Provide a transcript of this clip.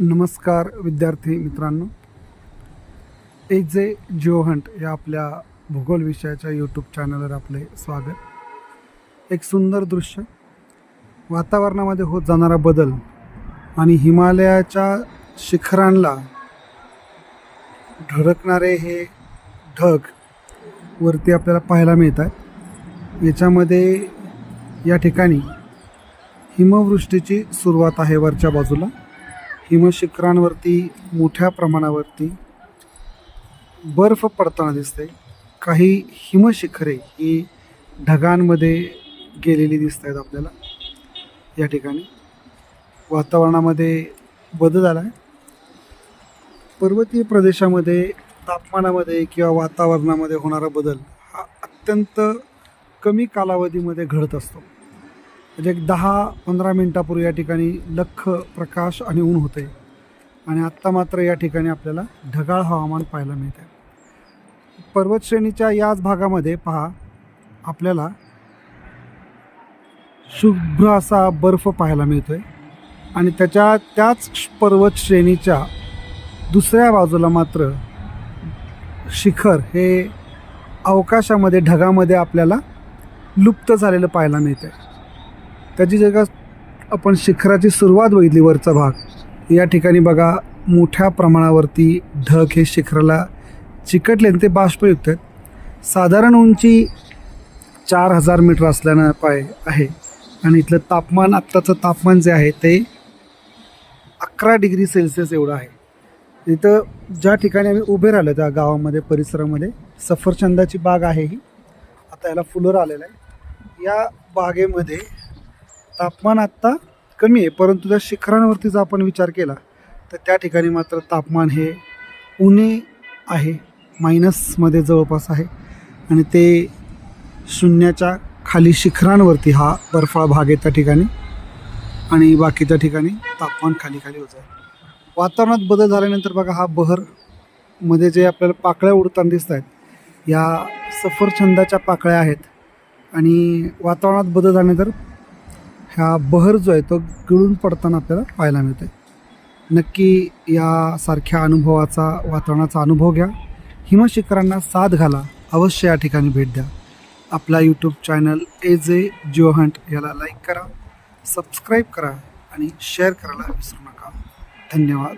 नमस्कार विद्यार्थी मित्रांनो. ए जे जिओ या आपल्या भूगोल विषयाच्या यूट्यूब चॅनलवर आपले स्वागत. एक सुंदर दृश्य. वातावरणामध्ये होत जाणारा बदल आणि हिमालयाच्या शिखरांना ढळकणारे हे ढग वरती आपल्याला पाहायला मिळत आहेत याच्यामध्ये या ठिकाणी हिमवृष्टीची सुरुवात आहे वरच्या बाजूला. हिमशिखरांवरती मोठ्या प्रमाणावरती बर्फ पडताना दिसते काही हिमशिखरे ही ढगांमध्ये गेलेली दिसत आहेत आपल्याला. या ठिकाणी वातावरणामध्ये बदल आला आहे पर्वतीय प्रदेशामध्ये तापमानामध्ये किंवा वातावरणामध्ये होणारा बदल हा अत्यंत कमी कालावधीमध्ये घडत असतो. म्हणजे एक दहा पंधरा मिनटापूर्वी या ठिकाणी लख प्रकाश आणि ऊन होते आणि आत्ता मात्र या ठिकाणी आपल्याला ढगाळ हवामान पाहायला मिळते पर्वतश्रेणीच्या याच भागामध्ये पहा आपल्याला शुभ्र असा बर्फ पाहायला मिळतो आहे आणि त्याच्या त्याच पर्वतश्रेणीच्या दुसऱ्या बाजूला मात्र शिखर हे अवकाशामध्ये ढगामध्ये आपल्याला लुप्त झालेलं पाहायला मिळतं त्याची जर का आपण शिखराची सुरुवात बघितली वरचा भाग या ठिकाणी बघा मोठ्या प्रमाणावरती ढग हे शिखराला चिकटले आणि ते बाष्पयुक्त आहेत. साधारण उंची चार हजार मीटर असल्यानं पाय आहे. आणि इथलं तापमान आत्ताचं तापमान जे आहे ते अकरा डिग्री सेल्सिअस एवढं आहे. इथं ज्या ठिकाणी आम्ही उभे राहिलो त्या गावामध्ये परिसरामध्ये सफरचंदाची बाग आहे ही. आता याला फुलं आलेलं आहे. या बागेमध्ये तापमान आत्ता कमी आहे परंतु त्या शिखरांवरती जर आपण विचार केला तर त्या ठिकाणी मात्र तापमान हे उणे आहे मायनसमध्ये जवळपास आहे. आणि ते शून्याच्या खाली शिखरांवरती हा बर्फाळ भाग आहे त्या ठिकाणी. आणि बाकीच्या ठिकाणी तापमान खाली खाली होत आहे. वातावरणात बदल झाल्यानंतर बघा हा बहरमध्ये जे आपल्याला पाकळ्या उडताना दिसत आहेत या सफरछंदाच्या पाकळ्या आहेत. आणि वातावरणात बदल झाल्यानंतर हा बहर जो आहे तो गळून पडताना आपल्याला पाहायला मिळते नक्की यासारख्या अनुभवाचा वातावरणाचा अनुभव घ्या. हिमशिखरांना साथ घाला. अवश्य या ठिकाणी भेट द्या. आपला YouTube channel A J geo hunt याला लाईक करा सबस्क्राईब करा आणि शेअर करायला विसरू नका. धन्यवाद.